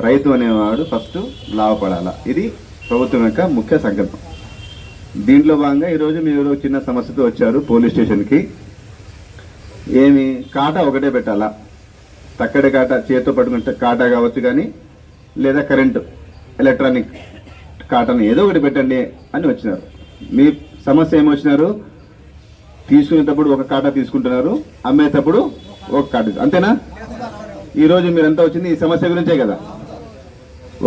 రైతు అనేవాడు ఫస్ట్ లాభపడాలా. ఇది ప్రభుత్వం యొక్క ముఖ్య సంకల్పం. దీంట్లో భాగంగా ఈరోజు మీరు చిన్న సమస్యతో వచ్చారు పోలీస్ స్టేషన్కి. ఏమి? కాటా ఒకటే పెట్టాలా? తక్కడి కాటా చేతితో పట్టుకుంటే కాటా కావచ్చు కానీ లేదా కరెంటు ఎలక్ట్రానిక్ కాటన్ ఏదో ఒకటి పెట్టండి అని వచ్చినారు. మీ సమస్య ఏమొచ్చినారు? తీసుకునేటప్పుడు ఒక కాటా తీసుకుంటున్నారు అమ్మేటప్పుడు ఒక కాటా. అంతేనా? ఈరోజు మీరంతా వచ్చింది ఈ సమస్య గురించే కదా.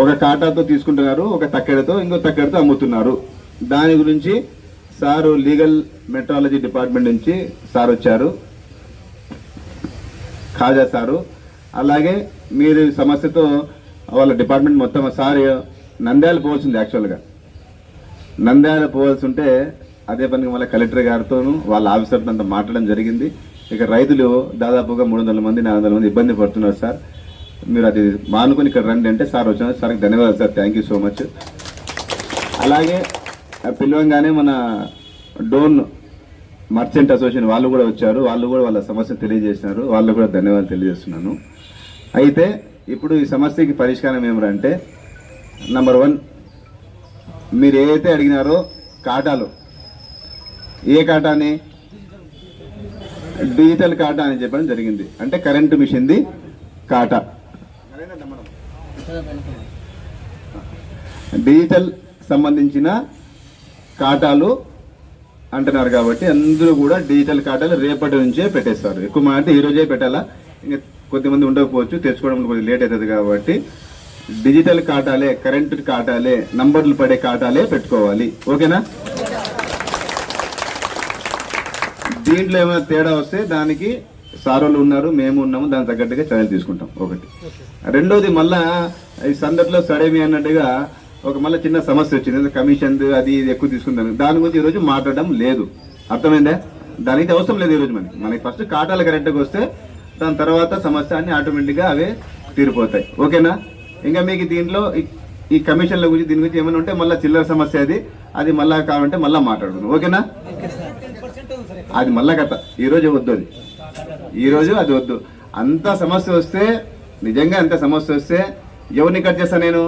ఒక కాటాతో తీసుకుంటున్నారు ఒక తక్కెడతో ఇంకో తక్కెడతో అమ్ముతున్నారు. దాని గురించి సారు లీగల్ మెట్రాలజీ డిపార్ట్మెంట్ నుంచి సార్ వచ్చారు. ఖాజా సారు. అలాగే మీరు సమస్యతో వాళ్ళ డిపార్ట్మెంట్ మొత్తం సార్ నంద్యాల పోవాల్సింది యాక్చువల్గా. నంద్యాల పోవాల్సి ఉంటే అదే పనికి మళ్ళీ కలెక్టర్ గారితోనూ వాళ్ళ ఆఫీసర్తో అంతా మాట్లాడడం జరిగింది. ఇక రైతులు దాదాపుగా మూడు వందల మంది నాలుగు వందల మంది ఇబ్బంది పడుతున్నారు సార్. మీరు అది మానుకొని ఇక్కడ రండి అంటే సార్ వచ్చిన సార్కి ధన్యవాదాలు sir. Thank you so much అలాగే ఆ పిలవంగానే మన డోన్ మర్చెంట్ అసోసియేషన్ వాళ్ళు కూడా వచ్చారు. వాళ్ళు కూడా వాళ్ళ సమస్య తెలియజేసినారు. వాళ్ళు కూడా ధన్యవాదాలు తెలియజేస్తున్నాను. అయితే ఇప్పుడు ఈ సమస్యకి పరిష్కారం ఏమిటంటే నంబర్ వన్ మీరు ఏదైతే అడిగినారో కాటాలు ఏ కాటాని? డిజిటల్ కాటా అని చెప్పడం జరిగింది. అంటే కరెంటు మిషన్ది కాటా. డిజిటల్ సంబంధించిన కాటాలు అంటున్నారు కాబట్టి అందరూ కూడా డిజిటల్ కాటాలు రేపటి నుంచే పెట్టేస్తారు. ఎక్కువ మా అంటే ఈ రోజే పెట్టాలా? ఇంకా కొద్దిమంది ఉండకపోవచ్చు తెచ్చుకోవడం కొద్దిగా లేట్ అవుతుంది కాబట్టి డిజిటల్ కాటాలే కరెంటు కాటాలే నంబర్లు పడే కాటాలే పెట్టుకోవాలి. ఓకేనా? దీంట్లో ఏమైనా తేడా వస్తే దానికి సారోళ్ళు ఉన్నారు మేము ఉన్నాము దానికి తగ్గట్టుగా చర్యలు తీసుకుంటాం. ఒకటి. రెండోది మళ్ళా ఈ సందర్లో సడేమి అన్నట్టుగా ఒక మళ్ళీ చిన్న సమస్య వచ్చింది. కమిషన్ అది ఇది ఎక్కువ తీసుకుందాం దాని గురించి ఈరోజు మాట్లాడడం లేదు. అర్థమైందా? దానికి అవసరం లేదు ఈరోజు మనకి మనకి ఫస్ట్ కాటాలు కరెక్ట్గా వస్తే దాని తర్వాత సమస్య అన్ని ఆటోమేటిక్గా అవే తీరిపోతాయి. ఓకేనా? ఇంకా మీకు దీంట్లో ఈ- ఈ కమిషన్ల గురించి దీని గురించి ఏమైనా ఉంటే మళ్ళీ చిల్లర సమస్య అది అది మళ్ళా కావాలంటే మళ్ళీ మాట్లాడుకుందాం. ఓకేనా? అది మళ్ళా కథ. ఈ రోజు వద్దు అది. ఈ రోజు అది వద్దు. అంత సమస్య వస్తే నిజంగా ఎంత సమస్య వస్తే ఎవరిని కట్ చేస్తా నేను?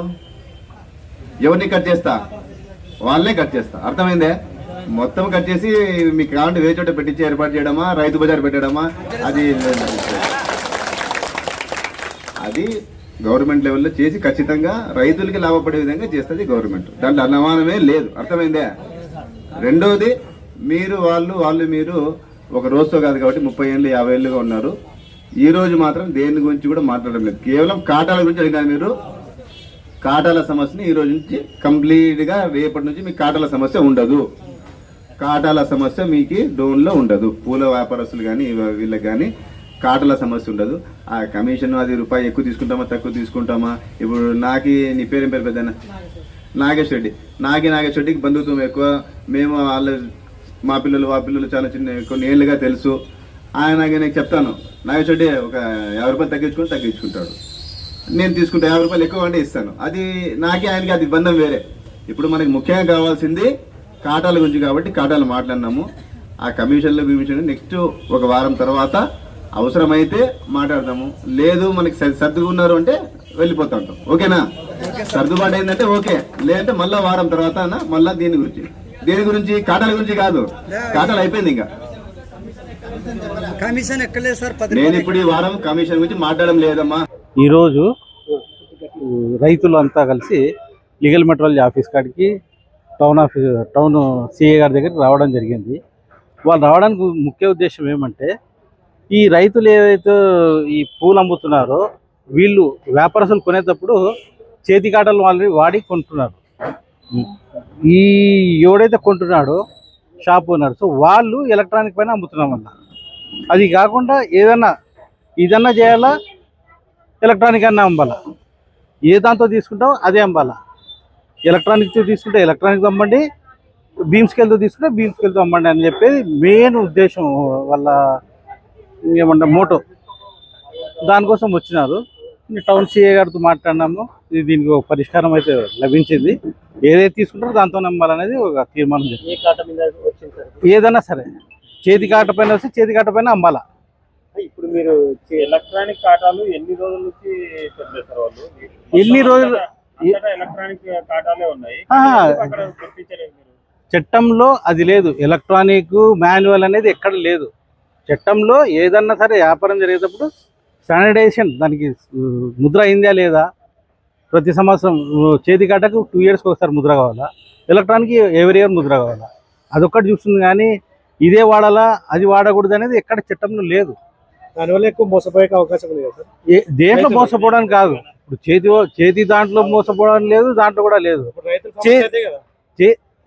ఎవరిని కట్ చేస్తా? వాళ్ళనే కట్ చేస్తా. అర్థమైందే? మొత్తం కట్ చేసి మీకు కావాలంటే వేరే చోట పెట్టించి ఏర్పాటు చేయడమా రైతు బజార్ పెట్టడమా? అది అది గవర్నమెంట్ లెవెల్లో చేసి ఖచ్చితంగా రైతులకి లాభపడే విధంగా చేస్తుంది గవర్నమెంట్. దాంట్లో అనుమానమే లేదు. అర్థమైందే? రెండవది మీరు వాళ్ళు వాళ్ళు మీరు ఒక రోజుతో కాదు కాబట్టి ముప్పై ఏళ్ళు యాభై ఏళ్ళుగా ఉన్నారు. ఈ రోజు మాత్రం దేని గురించి కూడా మాట్లాడడం లేదు. కేవలం కాటాల గురించి అడిగారు మీరు. కాటాల సమస్యని ఈ రోజు నుంచి కంప్లీట్గా రేపటి నుంచి మీకు కాటాల సమస్య ఉండదు. కాటాల సమస్య మీకు డోన్లో ఉండదు. పూల వ్యాపారస్తులు కానీ వీళ్ళకి కానీ కాటల సమస్య ఉండదు. ఆ కమిషన్ అది రూపాయి ఎక్కువ తీసుకుంటామా తక్కువ తీసుకుంటామా? ఇప్పుడు నాకి నీ పేరేం పేరు పెద్దనా నాగేష్ రెడ్డి. నాకి నాగేష్ రెడ్డికి బంధుత్వం ఎక్కువ. మేము వాళ్ళ మా పిల్లలు మా పిల్లలు చాలా చిన్న కొన్ని ఏళ్ళుగా తెలుసు. ఆయన నేను చెప్తాను నాగేష్ రెడ్డి ఒక యాభై రూపాయలు తగ్గించుకొని తగ్గించుకుంటాడు. నేను తీసుకుంటా యాభై రూపాయలు ఎక్కువ అంటే ఇస్తాను. అది నాకే ఆయనకి అది బంధం వేరే. ఇప్పుడు మనకి ముఖ్యంగా కావాల్సింది కాటాల గురించి కాబట్టి కాటాలు మాట్లాడినాము. ఆ కమిషన్ల కమిషన్ నెక్స్ట్ ఒక వారం తర్వాత అవసరమైతే మాట్లాడదాము. లేదు మనకి సర్- సర్దుకున్నారు అంటే వెళ్ళిపోతా. ఉంటాం ఓకేనా సర్దుబాటు అయిందంటే ఓకే. లేదంటే మళ్ళా వారం తర్వాత అన్న మళ్ళా దీని గురించి. దీని గురించి? కాటాల గురించి కాదు. కాటాలు అయిపోయింది ఇంకా. కమిషన్ ఎక్కలేదు సార్ పది నేను ఇప్పుడు ఈ వారం కమిషన్ గురించి మాట్లాడడం లేదమ్మా. ఈరోజు రైతులు అంతా కలిసి లీగల్ మెట్రాలజీ ఆఫీస్ కాడికి town office town C A గారి దగ్గరికి రావడం జరిగింది. వాళ్ళు రావడానికి ముఖ్య ఉద్దేశం ఏమంటే ఈ రైతులు ఏదైతే ఈ పూలు అమ్ముతున్నారో వీళ్ళు వ్యాపారస్తులు కొనేటప్పుడు చేతి కాటలు వాళ్ళని వాడి కొంటున్నారు. ఈ ఎవడైతే కొంటున్నాడో షాప్ ఓనర్స్ వాళ్ళు ఎలక్ట్రానిక్ పైన అమ్ముతున్నామన్న. అది కాకుండా ఏదన్నా ఇదన్నా చేయాలా? ఎలక్ట్రానిక్ అన్న అమ్మాలా? ఏ దాంతో తీసుకుంటావో అదే అమ్మాలా? ఎలక్ట్రానిక్తో తీసుకుంటే ఎలక్ట్రానిక్ అమ్మండి బీమ్ స్కేల్తో తీసుకుంటే బీమ్ స్కేల్తో అమ్మండి అని చెప్పేది మెయిన్ ఉద్దేశం వాళ్ళ ఏమంటారు మోటో దానికోసం వచ్చినారు. టౌన్ సిఏ గారితో మాట్లాడినాము. ఇది దీనికి ఒక పరిష్కారం అయితే లభించింది. ఏదైతే తీసుకుంటారో దాంతో నమ్మాలనేది ఒక తీర్మానం జరిగింది. ఏదైనా సరే చేతి కాట పైన వస్తే చేతి కాట పైన అమ్మాలా. ఇప్పుడు మీరు ఎలక్ట్రానిక్ కాటాలు ఎన్ని రోజుల నుంచి చెప్పేస్తారు వాళ్ళు? ఎన్ని రోజులు- ఎలక్ట్రానిక్ కాటాలే ఉన్నాయి. చట్టంలో అది లేదు. ఎలక్ట్రానిక్ మాన్యువల్ అనేది ఎక్కడ లేదు. చట్టంలో ఏదన్నా సరే వ్యాపారం జరిగేటప్పుడు స్టాండర్డైజేషన్ దానికి ముద్ర అయిందా లేదా? ప్రతి సంవత్సరం చేతి కాటకు టూ ఇయర్స్కి ఒకసారి ముద్ర కావాలా? ఎలక్ట్రానిక్ ఎవరి ఇయర్ ముద్ర కావాలా? అదొక్కటి చూస్తుంది కానీ ఇదే వాడాలా? అది వాడకూడదు అనేది ఎక్కడ చట్టంలో లేదు. దానివల్ల ఎక్కువ మోసపోయే అవకాశం ఏ దేంట్లో మోసపోవడానికి కాదు. ఇప్పుడు చేతి చేతి దాంట్లో మోసపోవడం లేదు దాంట్లో కూడా లేదు.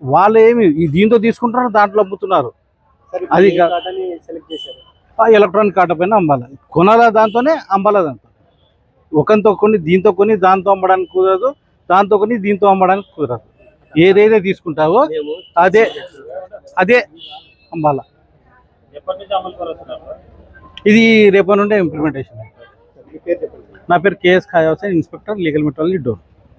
వాళ్ళు ఏమి దీంతో తీసుకుంటారు దాంట్లో అమ్ముతున్నారు. అది సెలెక్ట్ చేశారు. ఎలక్ట్రానిక్ కార్డు పైన అమ్మాలి కొనాలా దాంతోనే అమ్మాలా దాంతో. ఒకంతో కొన్ని దీంతో కొన్ని దాంతో అమ్మడానికి కుదరదు. దాంతో కొన్ని దీంతో అమ్మడానికి కుదరదు. ఏదైతే తీసుకుంటావో అదే అదే అమ్మాలా ఇది రేపటి నుండే ఇంప్లిమెంటేషన్ నా పేరు K S Khayasan inspector legal metrology door.